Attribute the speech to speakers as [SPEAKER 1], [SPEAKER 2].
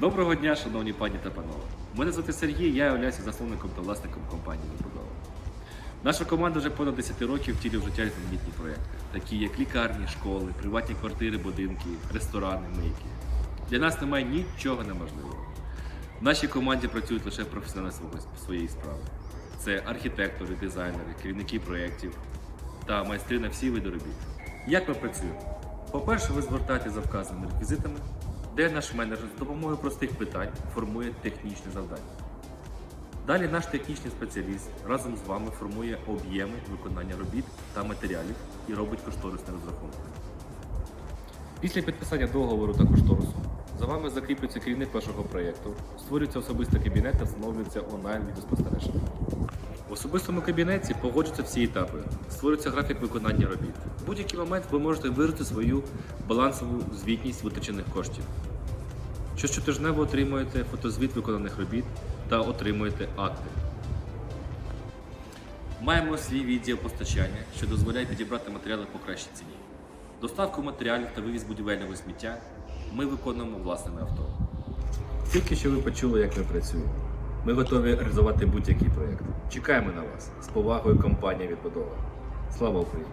[SPEAKER 1] Доброго дня, шановні пані та панове. Мене звати Сергій, я являюся засновником та власником компанії «Відбудова». Наша команда вже понад 10 років втілює в життя різноманітні проекти, такі як лікарні, школи, приватні квартири, будинки, ресторани, мийки. Для нас немає нічого неможливого. В нашій команді працюють лише професіонали своєї справи. Це архітектори, дизайнери, керівники проєктів та майстри на всі види робіт. Як ми працюємо? По-перше, ви звертаєте за вказаними реквізитами, де наш менеджер з допомогою простих питань формує технічне завдання. Далі наш технічний спеціаліст разом з вами формує об'єми виконання робіт та матеріалів і робить кошторисний розрахунок. Після підписання договору та кошторису за вами закріплюється керівник вашого проєкту, створюється особистий кабінет та встановлюється онлайн відеоспостереження. В особистому кабінеті погоджуються всі етапи, створюється графік виконання робіт. В будь-який момент ви можете виразити свою балансову звітність витрачених коштів. Що щотижнево отримуєте фотозвіт виконаних робіт та отримуєте акти. Маємо свій відділ постачання, що дозволяє підібрати матеріали по кращій ціні. Доставку матеріалів та вивіз будівельного сміття ми виконуємо власними авто. Тільки що ви почули, як ми працюємо. Ми готові реалізувати будь-який проєкт. Чекаємо на вас з повагою компанія відбудова. Слава Україні!